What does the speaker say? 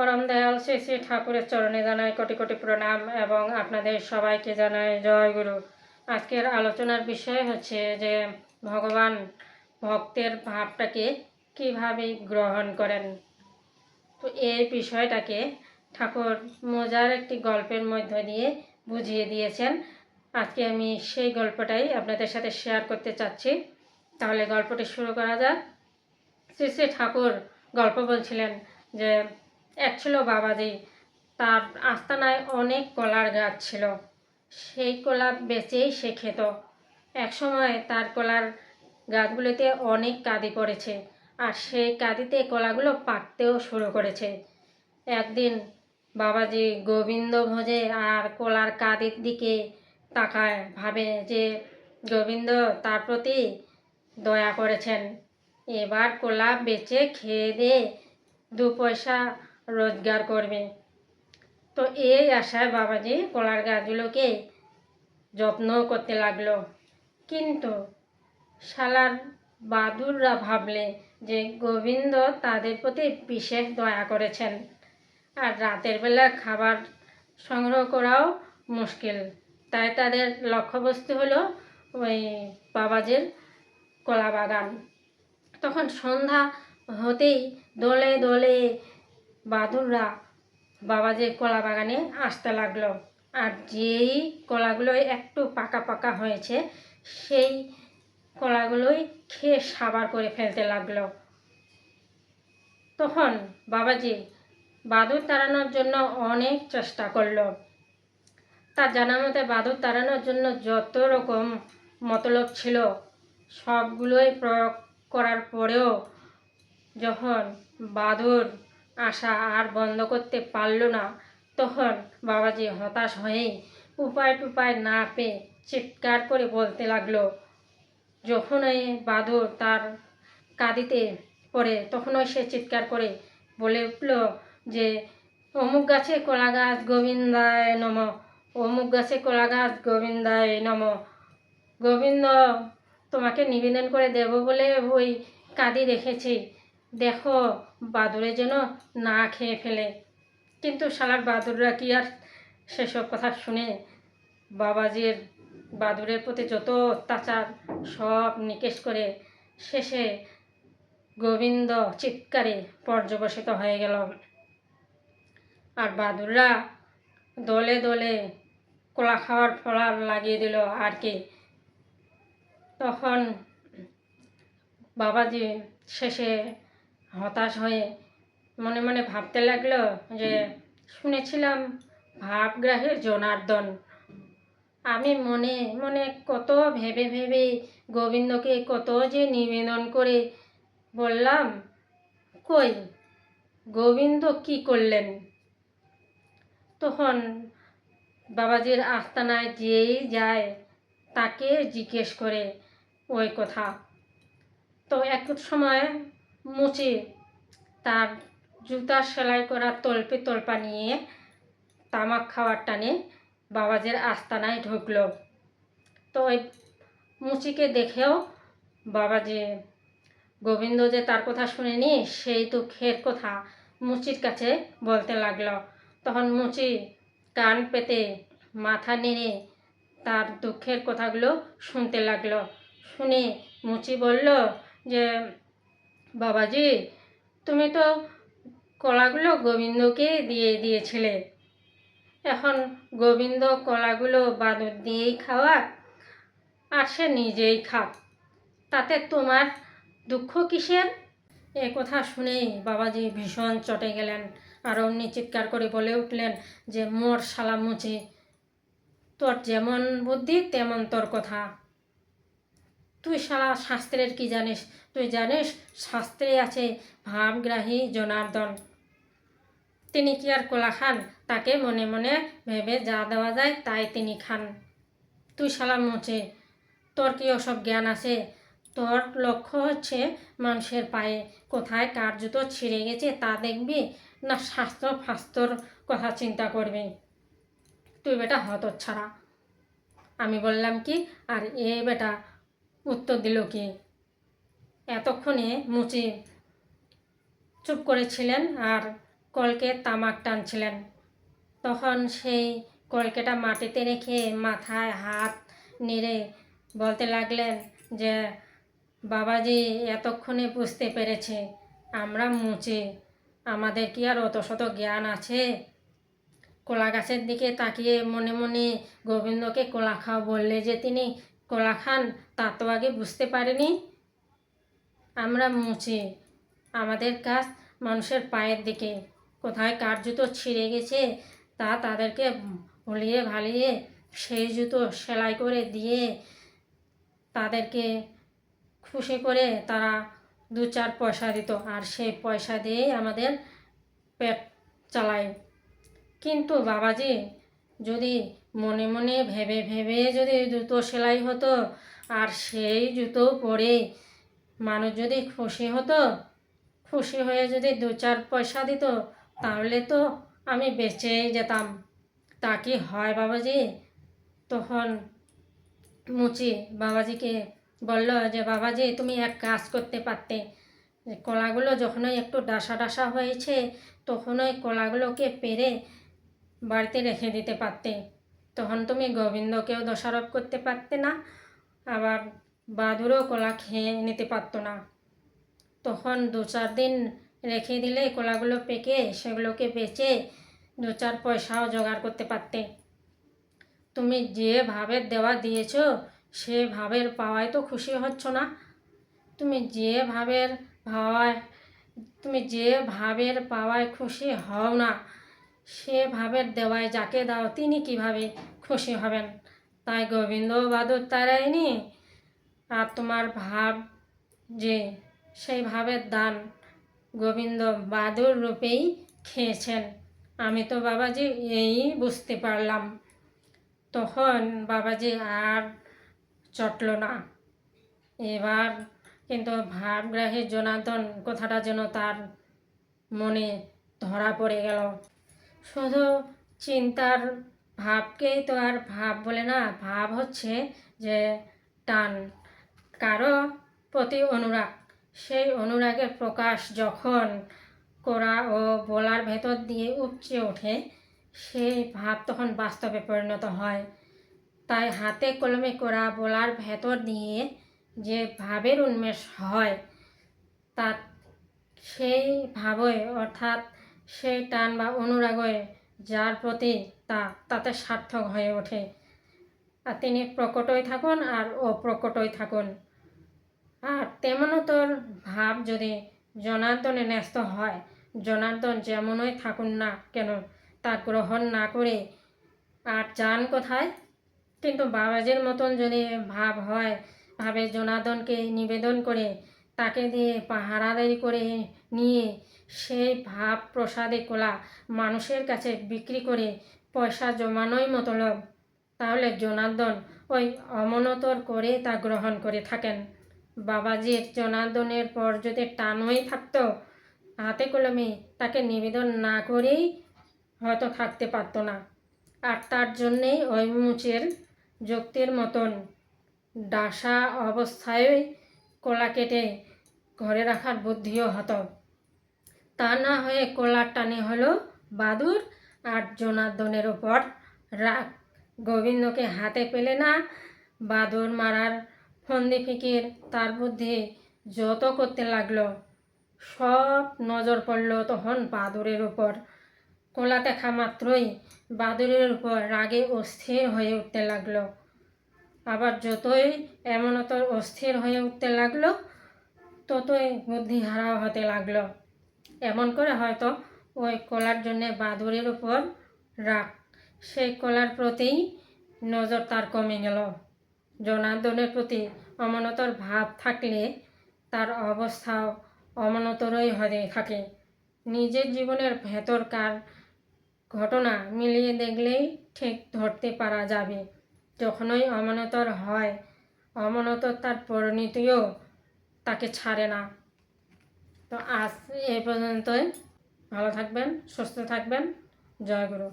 পরম দয়াল শ্রী শ্রী ঠাকুরের চরণে জানাই কোটি কোটি প্রণাম এবং আপনাদের সবাইকে জানাই জয় গুরু। আজকের আলোচনার বিষয় হচ্ছে যে ভগবান ভক্তের ভাবটাকে কীভাবে গ্রহণ করেন। তো এই বিষয়টাকে ঠাকুর মজার একটি গল্পের মধ্য দিয়ে বুঝিয়ে দিয়েছেন। আজকে আমি সেই গল্পটাই আপনাদের সাথে শেয়ার করতে চাচ্ছি। তাহলে গল্পটি শুরু করা যাক। শ্রী শ্রী ঠাকুর গল্প বলছিলেন যে এক ছিল বাবাজি। তার আস্তানায় অনেক কলার গাছ ছিল। সেই কলা বেচেই সে খেত। একসময় তার কলার গাছগুলিতে অনেক কাঁদি পড়েছে আর সেই কাঁদিতে কলাগুলো পাকতেও শুরু করেছে। একদিন বাবাজি গোবিন্দ ভোজে আর কলার কাঁদির দিকে তাকায়, ভাবে যে গোবিন্দ তার প্রতি দয়া করেছেন। এবার কলা বেচে খেয়ে দিয়ে দু পয়সা রোজগার করবে। তো এই আশায় বাবাজি কলার গাছগুলোকে যত্ন করতে লাগল। কিন্তু শালার বাদুররা ভাবলে যে গোবিন্দ তাদের প্রতি বিশেষ দয়া করেছেন আর রাতের বেলা খাবার সংগ্রহ করাও মুশকিল। তাই তাদের লক্ষ্যবস্তু হলো ওই বাবাজির কলা বাগান। তখন সন্ধ্যা হতেই দলে দলে বাদুররা বাবাজির কলা বাগানে আসতে লাগল। আর যেই কলাগুলো একটু পাকা পাকা হয়েছে, সেই কলাগুলোই খেয়ে সাবার করে ফেলতে লাগল। তখন বাবাজি বাদুর তাড়ানোর জন্য অনেক চেষ্টা করল। তার জানা মতে বাদুর তাড়ানোর জন্য যত রকম মতলব ছিল, সবগুলোই প্রয়োগ করার পরেও যখন বাদুর আসা আর বন্ধ করতে পারল না। তখন বাবাজি হতাশ হয়ে উপায় টুপায় না পেয়ে চিৎকার করে বলতে লাগল যখন এই বাদুর তার কাঁদিতে পড়ে তখনও সে চিৎকার করে বলে উঠল যে, অমুক গাছে কলা গাছ, গোবিন্দায় নম। অমুক গাছে কলা গাছ, গোবিন্দায় নম। গোবিন্দ, তোমাকে নিবেদন করে দেব বলে ওই কাঁদি রেখেছি। দেখো বাদুরে যেন না খেয়ে ফেলে। কিন্তু শালার বাদুররা কি আর সেসব কথা শুনে? বাবাজির বাদুরের প্রতি যত অত্যাচার, সব নিকেশ করে শেষে গোবিন্দ চিৎকারে পর্যবসিত হয়ে গেল। আর বাদুররা দলে দলে কলা খাওয়ার ফলার লাগিয়ে দিল আর কি। তখন বাবাজি শেষে হতাশ হয়ে মনে মনে ভাবতে লাগল যে শুনেছিলাম ভাবগ্রাহের জনার্দন। আমি মনে মনে কত ভেবে ভেবে গোবিন্দকে কত যে নিবেদন করে বললাম, কই, গোবিন্দ কি করলেন? তখন বাবাজির আস্তানায় যেই যায় তাকে জিজ্ঞেস করে ওই কথা। তো এক সময় মুচি তার জুতা সেলাই করা তল্পে তল্পা নিয়ে তামাক খাওয়ার টানে বাবাজির আস্তানায় ঢুকলো। তো ওই মুচিকে দেখেও বাবাজি, গোবিন্দ যে তার কথা শুনেনি, সেই দুঃখের কথা মুচির কাছে বলতে লাগল। তখন মুচি কান পেতে মাথা নেড়ে তার দুঃখের কথাগুলো শুনতে লাগল। শুনে মুচি বলল যে বাবাজি, তুমি তো কলাগুলো গোবিন্দকে দিয়ে দিয়েছিলে। এখন গোবিন্দ কলাগুলো বাদুর দিয়েই খাওয়া, আর সে নিজেই খাক তাতে তোমার দুঃখ কিসের? এ কথা শুনেই বাবাজি ভীষণ চটে গেলেন, আর অমনি চিৎকার করে বলে উঠলেন যে, মোর শালা মুচি, তোর যেমন বুদ্ধি, তেমন তোর কথা। তুই শালা শাস্ত্রের কি জানিস? তুই জানিস শাস্ত্রে আছে ভাবগ্রাহী জনার্দন। তিনি কি আর কোলা খান? তাকে মনে মনে ভেবে যা দেওয়া যায় তাই তিনি খান। তুই শালা মুচে, তোর কি ওসব জ্ঞান আছে? তোর লক্ষ্য হচ্ছে মানুষের পায়ে। কোথায় কার জুতো ছিঁড়ে গেছে তা দেখবি না স্বাস্থ্য ফাস্তর কথা চিন্তা করবি। তুই বেটা হত ছাড়া আমি বললাম কি, আর এ বেটা উত্তর দিল কি? এতক্ষণে মুচি চুপ করেছিলেন আর কলকে তামাক টানছিলেন। তখন সেই কলকেটা মাটিতে রেখে মাথায় হাত নেড়ে বলতে লাগলেন যে, বাবাজি, এতক্ষণে বুঝতে পেরেছে। আমরা মুচি। আমাদের কি আর অত শত জ্ঞান আছে? কলা গাছের দিকে তাকিয়ে মনে মনে গোবিন্দকে কলা খাও বললে যে তিনি কলা খান তা তো আগে বুঝতে পারিনি। আমরা মুছি। আমাদের কাজ মানুষের পায়ের দিকে। কোথায় কার জুতো ছিঁড়ে গেছে, তা তাদেরকে ভুলিয়ে ভালিয়ে সেই জুতো সেলাই করে দিয়ে তাদেরকে খুশি করে তারা দু চার পয়সা দিত, আর সেই পয়সা দিয়েই আমাদের পেট চালায়। কিন্তু বাবাজি, যদি মনে মনে ভেবে ভেবে যদি জুতো সেলাই হতো, আর সেই জুতো পরে মানুষ যদি খুশি হতো, খুশি হয়ে যদি দু চার পয়সা দিত, তাহলে তো আমি বেঁচেই যেতাম। তা কি হয় বাবাজি? তখন মুচি বাবাজিকে বলল যে, বাবাজি, তুমি এক কাজ করতে পারতে। কলাগুলো যখনই একটু ডাসা ডাসা হয়েছে তখন ওই কলাগুলোকে পেরে বাড়িতে রেখে দিতে পারতে। তখন তুমি গোবিন্দকেও দোষারোপ করতে পারতে না, আবার বাদুরও কলা খেয়ে নিতে পারতো না। তখন দু চার দিন রেখে দিলে কলাগুলো পেকে সেগুলোকে বেচে দু চার পয়সাও জোগাড় করতে পারতে। তুমি যে ভাবের দেওয়া দিয়েছ, সে ভাবের পাওয়ায় তো খুশি হচ্ছ না। তুমি যে ভাবের ভাবায় তুমি যে ভাবের পাওয়ায় খুশি হও না। সে ভাবের দেওয়ায় যাকে দাও তিনি কীভাবে খুশি হবেন? তাই গোবিন্দ বাদুর তারায়নি আর তোমার ভাব যে সেই ভাবের দান গোবিন্দ বাদুর রূপেই খেয়েছেন। আমি তো বাবাজি এই বুঝতে পারলাম। তখন বাবাজি আর চটল না। এবার কিন্তু ভাবগ্রাহী জনার্দন কথাটা যেন তার মনে ধরা পড়ে গেল। শুধু চিন্তার ভাবকেই তো আর ভাব বলে না, ভাব হচ্ছে যে টান। কারও প্রতি অনুরাগ, সেই অনুরাগের প্রকাশ যখন করা ও বলার ভেতর দিয়ে উপচে ওঠে, সেই ভাব তখন বাস্তবে পরিণত হয়। তাই হাতে কলমে করা বলার ভেতর দিয়ে যে ভাবের উন্মেষ হয় তা সেই ভাবই অর্থাৎ সেই টান বা অনুরাগই যার প্রতি তা তাতে সার্থক হয়ে ওঠে। আর তিনি প্রকটই থাকুন আর অপ্রকটই থাকুন। আর তেমনও তোর ভাব যদি জনার্দনে ন্যস্ত হয়, জনার্দন যেমনই থাকুন না কেন, তা গ্রহণ না করে আর যান কোথায়? কিন্তু বাবাজির মতন যদি ভাব হয়, ভাবে জনার্দনকে নিবেদন করে, তাকে দিয়ে পাহারাদারি করে নিয়ে সেই ভাব প্রসাদে কোলা মানুষের কাছে বিক্রি করে পয়সা জমানোই মতলব। তাহলে জনার্দন ওই অমনতর করে তা গ্রহণ করে থাকেন। বাবাজির জনার্দনের পর যদি টানই থাকতো, হাতে কলমে তাকে নিবেদন না করেই হয়তো থাকতে পারতো না। আর তার জন্যেই ওই মুচের যুক্তির মতন ডাসা অবস্থায় কলা কেটে ঘরে রাখার বুদ্ধিও হতো। তা না হয়ে কলার টানে হলো বাদুর আর জনার্দনের ওপর রাগ। গোবিন্দকে হাতে পেলে না বাদুর মারার ফন্দি ফিকির, তার বুদ্ধি যত করতে লাগল, সব নজর পড়ল তখন বাদুরের উপর। কোলা দেখা মাত্রই বাদুরের উপর রাগে অস্থির হয়ে উঠতে লাগল। আবার যতই এমনত অস্থির হয়ে উঠতে লাগল, ততই বুদ্ধি হারাও হতে লাগল। এমন করে হয়তো ওই কলার জন্যে বাদুরের উপর রাগ সেই কলার প্রতিই নজর তার কমে গেল। জনার্দনের প্রতি অমনতর ভাব থাকলে তার অবস্থাও অমনতরই হয়ে থাকে। নিজের জীবনের ভেতরকার ঘটনা মিলিয়ে দেখলেই ঠিক ধরতে পারা যাবে। যখনই অমনতর হয়, অমনতর তার পরিণতিও তাকে ছাড়ে না। তো আজ এ পর্যন্তই। ভালো থাকবেন সুস্থ থাকবেন। জয় গুরু।